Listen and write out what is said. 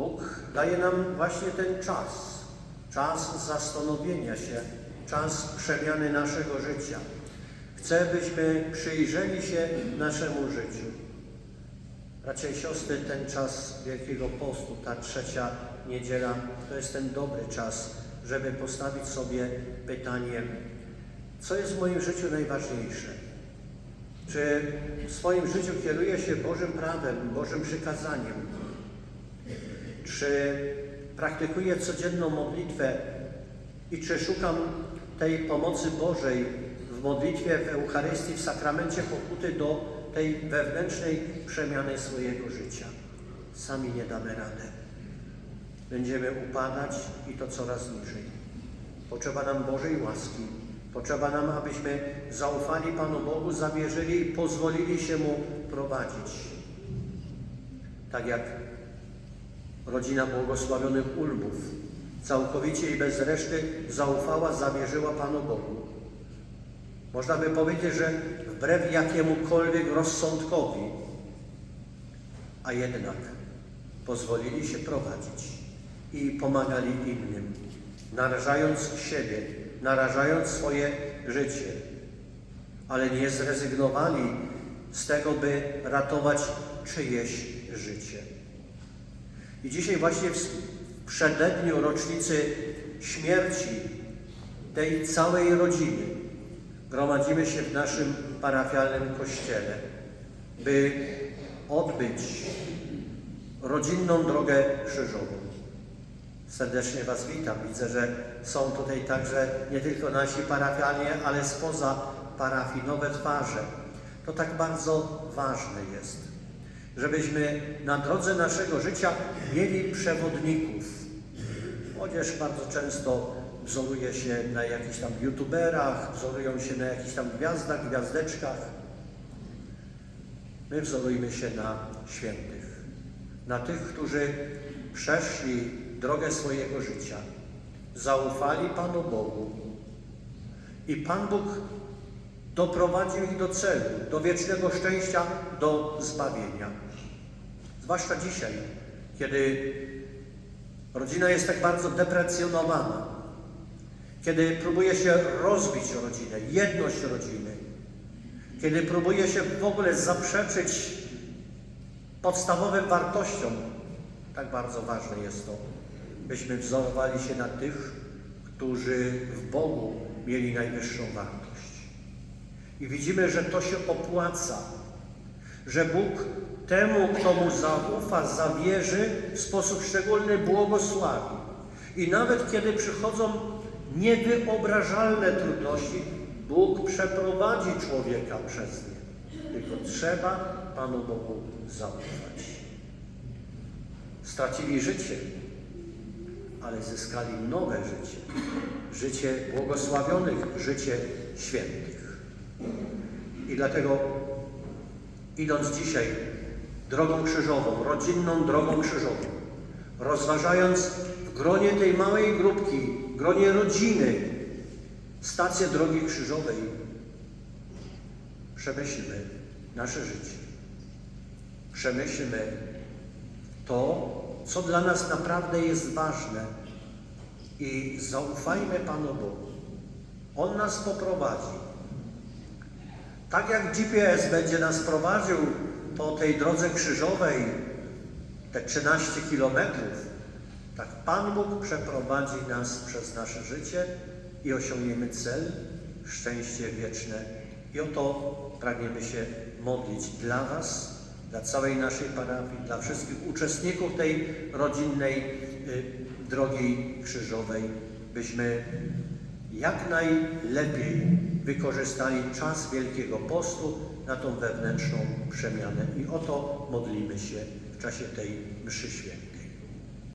Bóg daje nam właśnie ten czas, czas zastanowienia się, czas przemiany naszego życia. Chce, byśmy przyjrzeli się naszemu życiu. Raczej siostry, ten czas Wielkiego Postu, ta trzecia niedziela, to jest ten dobry czas, żeby postawić sobie pytanie, co jest w moim życiu najważniejsze? Czy w swoim życiu kieruję się Bożym prawem, Bożym przykazaniem? Czy praktykuję codzienną modlitwę i czy szukam tej pomocy Bożej w modlitwie, w Eucharystii, w sakramencie pokuty do tej wewnętrznej przemiany swojego życia? Sami nie damy radę. Będziemy upadać i to coraz niżej. Potrzeba nam Bożej łaski. Potrzeba nam, abyśmy zaufali Panu Bogu, zawierzyli i pozwolili się Mu prowadzić. Tak jak rodzina błogosławionych Ulmów całkowicie i bez reszty zaufała, zawierzyła Panu Bogu. Można by powiedzieć, że wbrew jakiemukolwiek rozsądkowi, a jednak pozwolili się prowadzić i pomagali innym, narażając siebie, narażając swoje życie, ale nie zrezygnowali z tego, by ratować czyjeś życie. I dzisiaj właśnie w przededniu rocznicy śmierci tej całej rodziny gromadzimy się w naszym parafialnym kościele, by odbyć rodzinną drogę krzyżową. Serdecznie Was witam. Widzę, że są tutaj także nie tylko nasi parafianie, ale spoza parafii nowe twarze. To tak bardzo ważne jest, żebyśmy na drodze naszego życia mieli przewodników. Młodzież bardzo często wzoruje się na jakichś tam youtuberach, wzorują się na jakichś tam gwiazdach, gwiazdeczkach. My wzorujmy się na świętych, na tych, którzy przeszli drogę swojego życia, zaufali Panu Bogu i Pan Bóg doprowadził ich do celu, do wiecznego szczęścia, do zbawienia. Zwłaszcza dzisiaj, kiedy rodzina jest tak bardzo deprecjonowana, kiedy próbuje się rozbić rodzinę, jedność rodziny, kiedy próbuje się w ogóle zaprzeczyć podstawowym wartościom, tak bardzo ważne jest to, byśmy wzorowali się na tych, którzy w Bogu mieli najwyższą wartość. I widzimy, że to się opłaca, że Bóg temu, kto mu zaufa, zawierzy, w sposób szczególny błogosławi. I nawet kiedy przychodzą niewyobrażalne trudności, Bóg przeprowadzi człowieka przez nie. Tylko trzeba Panu Bogu zaufać. Stracili życie, ale zyskali nowe życie. Życie błogosławionych, życie świętych. Dlatego, idąc dzisiaj drogą krzyżową, rodzinną drogą krzyżową, rozważając w gronie tej małej grupki, w gronie rodziny, stację drogi krzyżowej, przemyślmy nasze życie. Przemyślmy to, co dla nas naprawdę jest ważne i zaufajmy Panu Bogu. On nas poprowadzi. Tak jak GPS będzie nas prowadził po tej drodze krzyżowej, te 13 kilometrów, tak Pan Bóg przeprowadzi nas przez nasze życie i osiągniemy cel, szczęście wieczne. I o to pragniemy się modlić dla Was, dla całej naszej parafii, dla wszystkich uczestników tej rodzinnej y, drogi krzyżowej, byśmy jak najlepiej wykorzystali czas Wielkiego Postu na tą wewnętrzną przemianę. I o to modlimy się w czasie tej mszy świętej.